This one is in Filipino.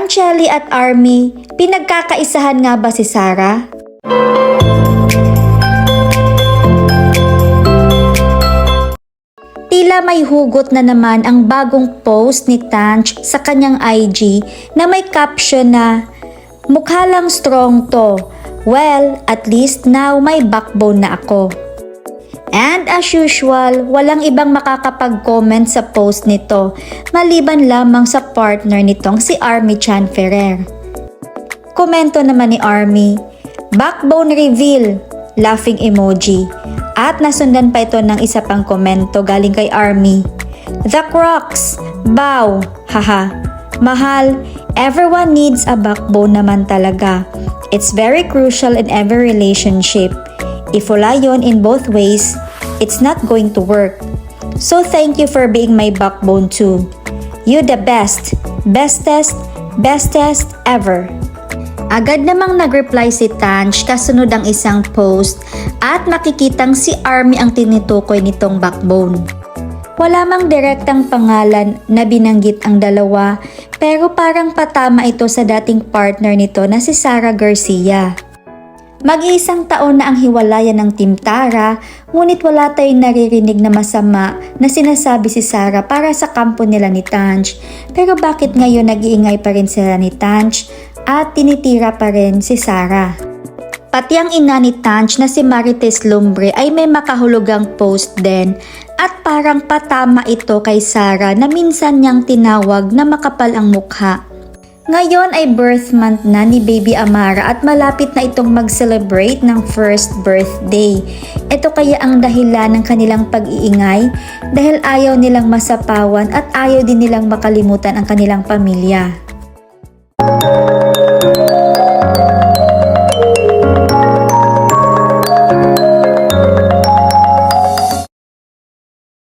Franchelli at Army, pinagkakaisahan nga ba si Sarah? Tila may hugot na naman ang bagong post ni Tanch sa kanyang IG na may caption na Mukha lang strong to. Well, at least now may backbone na ako. And as usual, walang ibang makakapag-comment sa post nito maliban lamang sa partner nitong si Army Chan Ferrer. Komento naman ni Army, Backbone reveal, laughing emoji. At nasundan pa ito ng isa pang komento galing kay Army. The Crocs, bow, haha. Mahal, everyone needs a backbone naman talaga. It's very crucial in every relationship. If wala yun in both ways, it's not going to work. So thank you for being my backbone too. You the best, bestest, bestest ever. Agad namang nag-reply si Tanch kasunod ang isang post at makikitang si Army ang tinutukoy nitong backbone. Wala mang direktang pangalan na binanggit ang dalawa pero parang patama ito sa dating partner nito na si Sarah Garcia. Mag-iisang taon na ang hiwalayan ng Team Tara, ngunit wala tayong naririnig na masama na sinasabi si Sarah para sa kampo nila ni Tanch. Pero bakit ngayon nag-iingay pa rin sila ni Tanch at tinitira pa rin si Sarah? Pati ang ina ni Tanch na si Marites Lumbre ay may makahulugang post din at parang patama ito kay Sarah na minsan niyang tinawag na makapal ang mukha. Ngayon ay birth month na ni Baby Amara at malapit na itong mag-celebrate ng first birthday. Ito kaya ang dahilan ng kanilang pag-iingay dahil ayaw nilang masapawan at ayaw din nilang makalimutan ang kanilang pamilya.